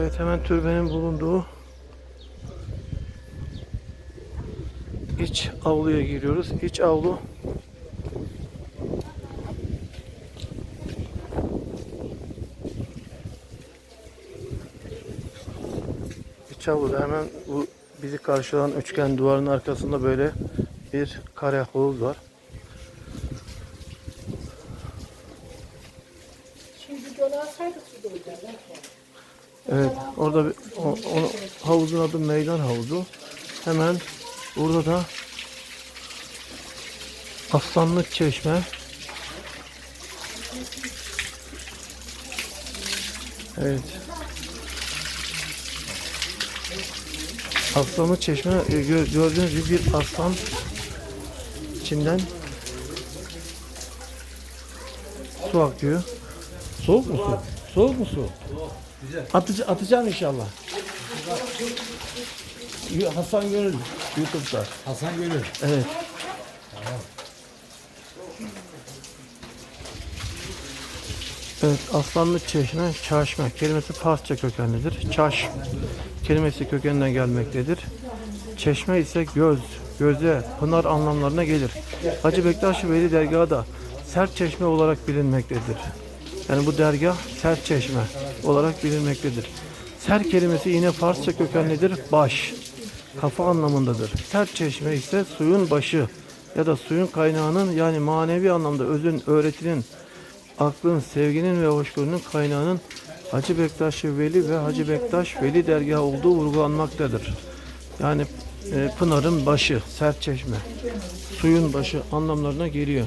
Evet hemen türbenin bulunduğu iç avluya giriyoruz. İç avlu İç avluda hemen bu bizi karşılayan üçgen duvarın arkasında böyle bir kare havuz var. Şimdi dolaşsaydık su dolacak. Evet, orada bir, o, onu, havuzun adı meydan havuzu. Hemen burada da Aslanlık Çeşme. Evet. Aslanlık Çeşme e, gö- gördüğünüz gibi bir aslan içinden su akıyor. Soğuk mu su? Soğuk mu su? Atıcı, atacağım inşallah. Hasan Gönül YouTube'da. Hasan Gönül. Evet. Evet, Aslanlı Çeşme, Çaşme kelimesi Farsça kökenlidir. Çaş kelimesi kökeninden gelmektedir. Çeşme ise göz, göze, pınar anlamlarına gelir. Hacı Bektaş Veli dergahı da sert çeşme olarak bilinmektedir. Yani bu dergah sert çeşme olarak bilinmektedir. Ser kelimesi yine Farsça kökenlidir. Baş, kafa anlamındadır. Sert çeşme ise suyun başı ya da suyun kaynağının yani manevi anlamda özün, öğretinin, aklın, sevginin ve hoşgörünün kaynağının Hacı Bektaş Veli ve Hacı Bektaş Veli dergahı olduğu vurgulanmaktadır. Yani e, Pınar'ın başı, sert çeşme, suyun başı anlamlarına geliyor.